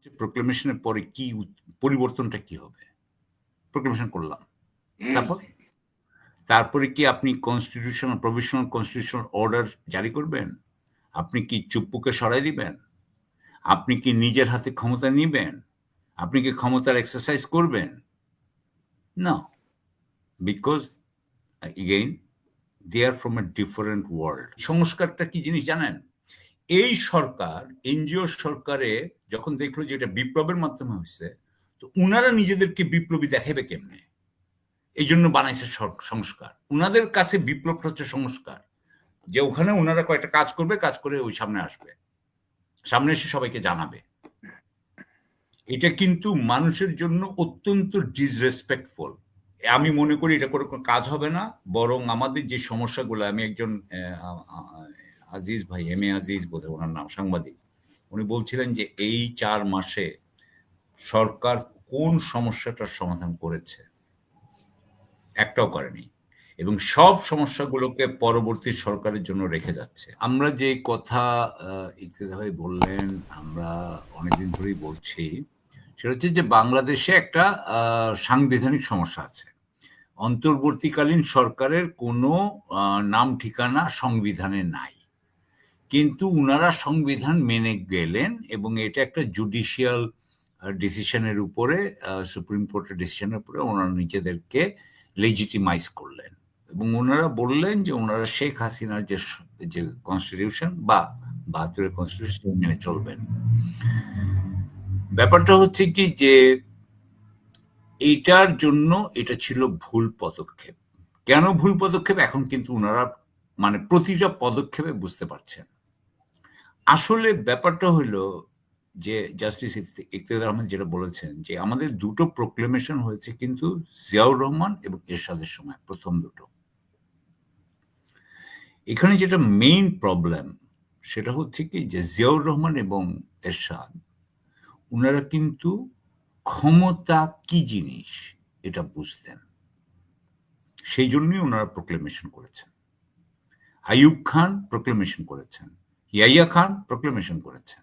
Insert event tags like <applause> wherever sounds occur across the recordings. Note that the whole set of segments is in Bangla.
হচ্ছে প্রোক্লেমেশনের পরে কি পরিবর্তনটা কি হবে? প্রোক্লেমেশন করলাম। তারপর? তারপরে কি আপনি কনস্টিটিউশনাল প্রভিশনাল কনস্টিটিউশনাল অর্ডার জারি করবেন? আপনি কি চুপ্পুকে সরাই দিবেন? আপনি কি নিজের হাতে ক্ষমতা নিবেন? আপনি কি ক্ষমতার এক্সারসাইজ করবেন? না because again they are from a different world সংস্কারটা কি জিনিস জানেন? এই সরকার, এনজিও সরকারে যখন দেখল যে এটা বিপ্লবের মাধ্যমে হচ্ছে তো উনারা নিজেদেরকে বিপ্লবী দেখাবে কেমনে? এই জন্য বানাইছে সংস্কার। উনাদের কাছে বিপ্লব হচ্ছে সংস্কার। যে ওখানে ওনারা কয়েকটা কাজ করবে, কাজ করে ওই সামনে আসবে। সামনে এসে সবাইকে জানাবে। এটা কিন্তু মানুষের জন্য অত্যন্ত ডিসরেসপেক্টফুল আমি মনে করি এটা কোনো কাজ হবে না, বরং আমাদের যে সমস্যাগুলো, আমি একজন আজিজ ভাই, এম এ আজিজ বোধ ওনার নাম, সাংবাদিক। উনি বলছিলেন যে এই চার মাসে সরকার কোন সমস্যাটার সমাধান করেছে? একটাও করেনি। এবং সব সমস্যাগুলোকে পরবর্তী সরকারের জন্য রেখে যাচ্ছে। আমরা যে কথা ইকতেদা ভাই বললেন, আমরা অনেকদিন ধরেই বলছি, সেটা হচ্ছে যে বাংলাদেশে একটা সাংবিধানিক সমস্যা আছে। অন্তর্বর্তীকালীন সরকারের কোনো নাম ঠিকানা সংবিধানে নাই। কিন্তু উনারা সংবিধান মেনে গেলেন এবং এটা একটা জুডিশিয়াল ডিসিশনের উপরে সুপ্রিম কোর্টের ডিসিশনের উপরে ওনারা নিজেদেরকে লেজিটিমাইজ করলেন। এবং ওনারা বললেন যে ওনারা শেখ হাসিনার যে যে কনস্টিটিউশন বা বাহাত্তরের কনস্টিটিউশন মেনে চলবেন। ব্যাপারটা হচ্ছে কি যে এইটার জন্য এটা ছিল ভুল পদক্ষেপ। কেন ভুল পদক্ষেপ? এখন কিন্তু ওনারা মানে প্রতিটা পদক্ষেপে বুঝতে পারছেন। আসলে ব্যাপারটা হলো যে জাস্টিস ইকতেদার আহমেদ যেটা বলেছেন যে আমাদের দুটো প্রোক্লেমেশন হয়েছে কিন্তু জিয়াউর রহমান এবং এরশাদের সময়, প্রথম দুটো। এখানে যেটা মেইন প্রবলেম সেটা হচ্ছে কি যে জিয়াউর রহমান এবং এরশাদ ওনারা কিন্তু ক্ষমতা কি জিনিস এটা বুঝতেন। সেই জন্যই ওনারা প্রোক্লেমেশন করেছেন। আইয়ুব খান প্রোক্লেমেশন করেছেন। ইয়াইয়া খান প্রোক্লেমেশন করেছেন।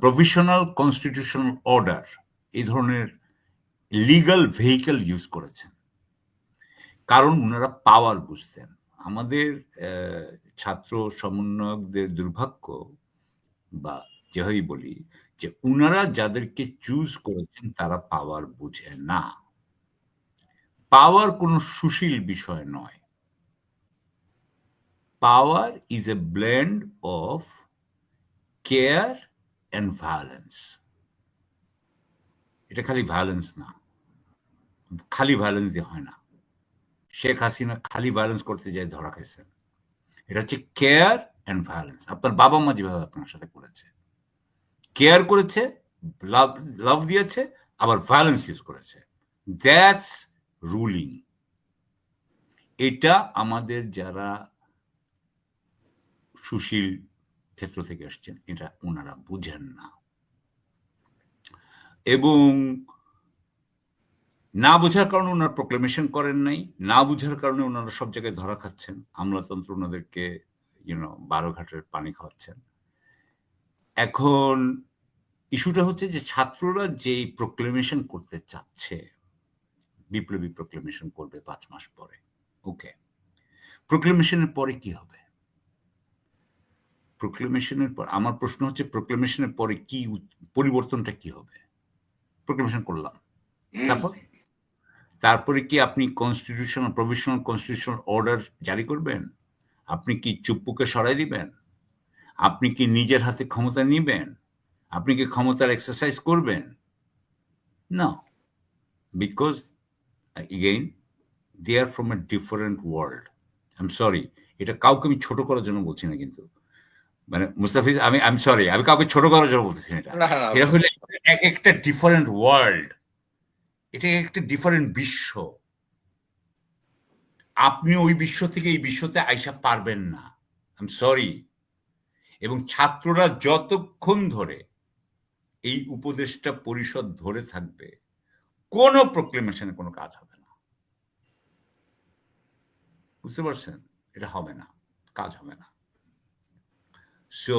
প্রভিশনাল কনস্টিটিউশনাল অর্ডার এই ধরনের লিগাল ভেহিকল ইউজ করেছেন। কারণ ওনারা পাওয়ার বুঝতেন। আমাদের ছাত্র সমন্বয়কদের দুর্ভাগ্য বা যেভাবেই বলি যে উনারা যাদেরকে চুজ করেছেন তারা পাওয়ার বুঝে না। পাওয়ার কোনো সুশীল বিষয় নয়। Power is a blend of care and violence এটা খালি ভায়োলেন্স না। খালি ভায়োলেন্স দিয়ে হয় না। শেখ হাসিনা খালি ভায়োলেন্স করতে যায় ধরা খাইছেন এটা হচ্ছে কেয়ার অ্যান্ড ভায়োলেন্স আপনার বাবা মা যেভাবে আপনার সাথে করেছে। কেয়ার করেছে লাভ লাভ দিয়েছে, আবার ভায়োলেন্স ইউজ করেছে। দ্যাটস রুলিং এটা আমাদের যারা সুশীল ক্ষেত্র থেকে আসছেন, এটা ওনারা বুঝেন না। এবং না বোঝার কারণে ওনারা প্রোক্লেমেশন করেন নাই, না বুঝার কারণে ওনারা সব জায়গায় ধরা খাচ্ছেন, আমলাতন্ত্র ওনাদেরকে ইউনো বারো ঘাটের পানি খাওয়াচ্ছেন। এখন ইস্যুটা হচ্ছে যে ছাত্ররা যেই প্রোক্লেমেশন করতে চাচ্ছে, বিপ্লবী প্রোক্লেমেশন করবে পাঁচ মাস পরে ওকে প্রোক্লেমেশনের পরে কি হবে? প্রোক্লেমেশনের পর আমার প্রশ্ন হচ্ছে প্রোক্লেমেশনের পরে কি পরিবর্তনটা কি হবে? প্রোক্লেমেশন করলাম। তারপর? তারপরে কি আপনি কনস্টিটিউশনাল প্রভিশনাল কনস্টিটিউশনাল অর্ডার জারি করবেন? আপনি কি চুপ্পুকে সরাই দিবেন? আপনি কি নিজের হাতে ক্ষমতা নিবেন? আপনি কি ক্ষমতার এক্সারসাইজ করবেন? না because again they are from a different world I am sorry এটা কাউকে আমি ছোট করার জন্য বলছি না কিন্তু। মানে মুস্তাফিজ আমি আই এম সরি আমি কাউকে ছোট করার জন্য বলতেছি এটা। এটা হলো এক একটা ডিফারেন্ট ওয়ার্ল্ড এটা একটা ডিফারেন্ট বিশ্ব। আপনি ওই বিশ্ব থেকে এই বিশ্বতে আইসা পারবেন না। আই সরি এবং ছাত্ররা যতক্ষণ ধরে এই উপদেশটা পরিষদ ধরে থাকবে কোনো প্রোক্লেমেশনে কোনো কাজ হবে না। বুঝতে পারছেন? এটা হবে না। কাজ হবে না। সো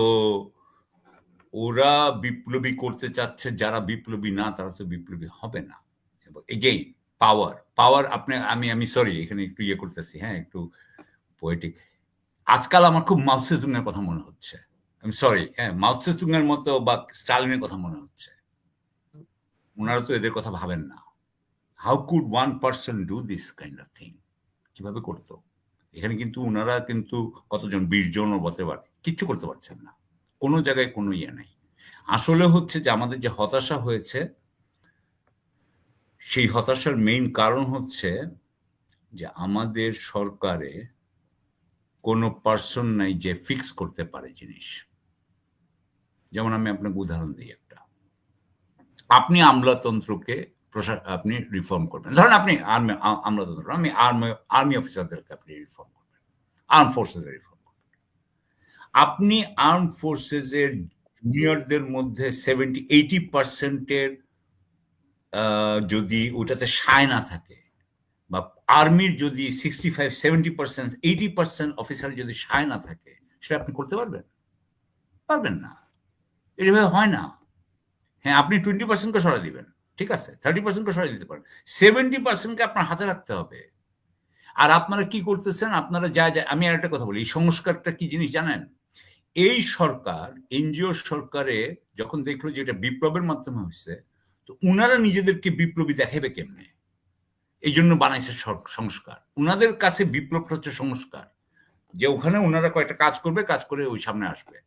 ওরা বিপ্লবী করতে চাচ্ছে, যারা বিপ্লবী না, তারা তো বিপ্লবী হবে না। এগেইন পাওয়ার পাওয়ার আপনি, আমি আমি সরি এখানে একটু ইয়ে করতেছি হ্যাঁ একটু পোয়েটিক আজকাল আমার খুব মাউসেতুংয়ের কথা মনে হচ্ছে। আমি সরি হ্যাঁ মাউসেতুংয়ের মতো বা স্টালিনের কথা মনে হচ্ছে। ওনারা তো এদের কথা ভাবেন না। How could one person do this kind of thing কীভাবে করতো? এখানে কিন্তু ওনারা কিন্তু কতজন? বিশ জনও বলতে পারে কিচ্ছু করতে পারছেন না। কোনো জায়গায় কোনো ইয়ে নেই। আসলে হচ্ছে যে আমাদের যে হতাশা হয়েছে, সেই হতাশার মেইন কারণ হচ্ছে যে আমাদের সরকারে কোনো পার্সন নাই যে ফিক্স করতে পারে জিনিস। যেমন আমি আপনাকে উদাহরণ দিই একটা। আপনি আমলাতন্ত্রকে প্রশা- আপনি রিফর্ম করবেন। ধরেন আপনি আর্মি আমলাতন্ত্র, আমি আর্মি আর্মি অফিসারদেরকে আপনি রিফর্ম করবেন। আর্ম ফোর্সেসের রিফর্ম আপনি আর্ম ফোর্সেসের জুনিয়রদের মধ্যে সেভেন্টি এইটি পার্সেন্টের যদি ওটাতে সায় না থাকে বা আর্মির যদি sixty five seventy percent eighty percent officer যদি সায় না থাকে, সেটা আপনি করতে পারবেন? পারবেন না। এভাবে হয় না। হ্যাঁ আপনি টোয়েন্টি পার্সেন্টকে সরাই দিবেন, ঠিক আছে? থার্টি পার্সেন্টকে সরাই দিতে পারেন। সেভেন্টি পার্সেন্টকে আপনার হাতে রাখতে হবে। আর আপনারা কি করতেছেন? আপনারা যা যা, আমি আর একটা কথা বলি, এই সংস্কারটা কি জিনিস জানেন? এই সরকার, এনজিও সরকারে যখন দেখল যে এটা বিপ্লবের মাধ্যমে হচ্ছে তো উনারা নিজেদেরকে বিপ্লবী দেখাবে কেমনে? এই জন্য বানাইছে সংস্কার। উনাদের কাছে বিপ্লব হচ্ছে সংস্কার। যে ওখানে ওনারা কয়েকটা কাজ করবে, কাজ করে ওই সামনে আসবে।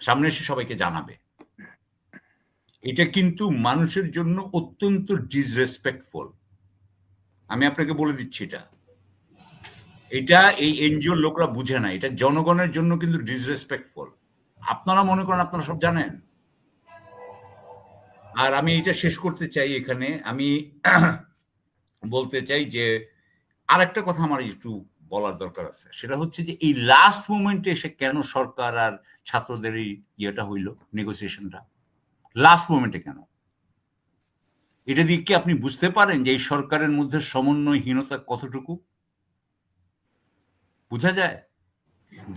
সামনে এসে সবাইকে জানাবে। এটা কিন্তু মানুষের জন্য অত্যন্ত ডিসরেসপেক্টফুল আমি আপনাকে বলে দিচ্ছি এটা। এটা এই এনজিওর লোকরা বুঝে না। এটা জনগণের জন্য কিন্তু ডিসরেসপেক্টফুল আপনারা মনে করেন আপনারা সব জানেন? আর আমি এটা শেষ করতে চাই এখানে। আমি <clears throat> বলতে চাই যে, আরেকটা কথা আমার একটু বলার দরকার আছে। সেটা হচ্ছে যে, এই লাস্ট মোমেন্টে এসে কেন সরকার আর ছাত্রদের এই ইয়েটা হইল নেগোসিয়েশনটা লাস্ট মোমেন্টে কেন? এটা দিয়ে কি আপনি বুঝতে পারেন যে এই সরকারের মধ্যে সমন্বয়হীনতা কতটুকু? বোঝা যায়?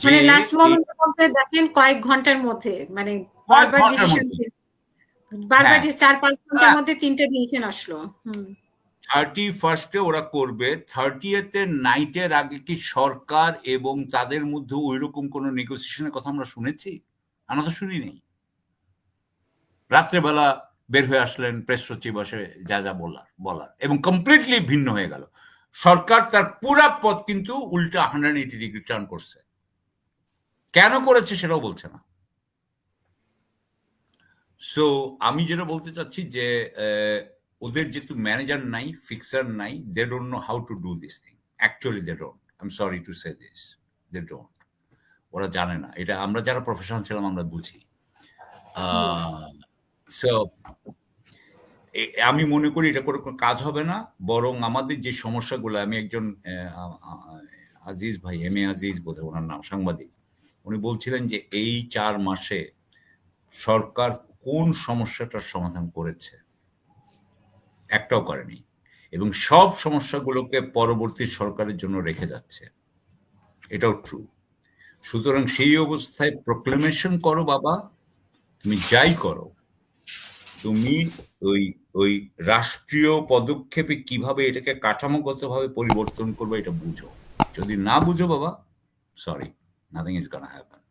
মানে লাস্ট মোমেন্ট বলতে দেখেন কয়েক ঘণ্টার মধ্যে মানে বারবার ডিসিশন বারবার হ্যাঁ। চার পাঁচ ঘণ্টার হ্যাঁ। মধ্যে তিনটে ডিসিশন আসলো থার্টি ফার্স্টে ওরা করবে থার্টিয়েতে নাইটের আগে কি সরকার এবং তাদের মধ্যে ওই রকম কোনো নেগোসিয়েশনের কথা আমরা শুনেছি? আমরা তো শুনি নেই। রাত্রেবেলা বের হয়ে আসলেন প্রেস সচিব বসে যা যা বলার বলার। এবং কমপ্লিটলি ভিন্ন হয়ে গেল। সরকার তার পুরা পথ কিন্তু উল্টা হান্ড্রেড এইটি ডিগ্রি টার্ন করছে। কেন করেছে সেটাও বলছে না। সো আমি যেটা বলতে চাচ্ছি যে ওদের যেহেতু ম্যানেজার নাই ফিক্সার নাই they don't know how to do this thing actually they don't I am sorry to say this they don't ওরা জানে না। এটা আমরা যারা প্রফেশনাল ছিলাম আমরা বুঝি। সো আমি মনে করি এটা করে কোনো কাজ হবে না। বরং আমাদের যে সমস্যাগুলো, আমি একজন আজিজ ভাই, এম এ আজিজ বোধ ওনার নাম, সাংবাদিক। উনি বলছিলেন যে এই চার মাসে সরকার কোন সমস্যাটার সমাধান করেছে? একটাও করেনি। এবং সব সমস্যাগুলোকে পরবর্তী সরকারের জন্য রেখে যাচ্ছে। এটাও ট্রু সুতরাং সেই অবস্থায় প্রোক্লেমেশন করো বাবা, তুমি যাই করো তুমি ওই ওই রাষ্ট্রীয় পদক্ষেপে কীভাবে এটাকে কাঠামোগতভাবে পরিবর্তন করবে এটা বুঝো। যদি না বুঝো বাবা sorry nothing is gonna happen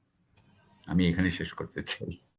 আমি এখানে শেষ করতে চাই।